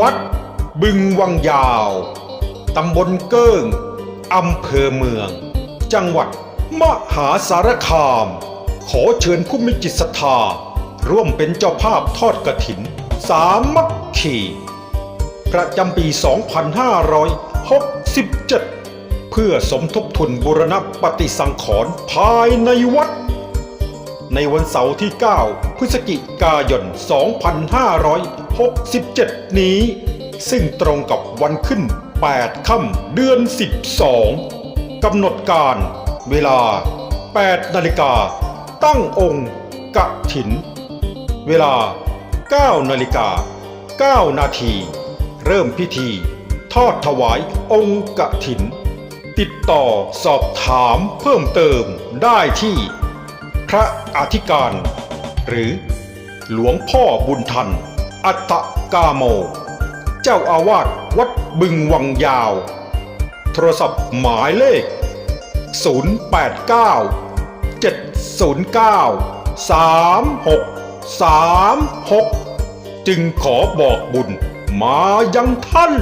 วัดบึงวังยาว ตำบลเกิ้ง อำเภอเมือง จังหวัดมหาสารคาม ขอเชิญผู้มีจิตศรัทธา ร่วมเป็นเจ้าภาพทอดกระถิน สามัคคีประจำปี 2567 เพื่อสมทบทุนบูรณปฏิสังขรณ์ภายในวัด ในวันเสาร์ที่ 9 พฤศจิกายน 2567 นี้ ซึ่งตรงกับวันขึ้น 8 ค่ำเดือน 12 กำหนดการเวลา 8 นาฬิกา ตั้งองค์กะถิน เวลา 9 นาฬิกา 9 นาที เริ่มพิธี ทอดถวายองค์กะถิน ติดต่อสอบถามเพิ่มเติมได้ที่ พระอธิการ หรือ หลวงพ่อบุญทัน อัตกาโม เจ้าอาวาสวัดบึงวังยาว โทรศัพท์หมายเลข 089 709 3636 จึงขอบอกบุญมายังท่าน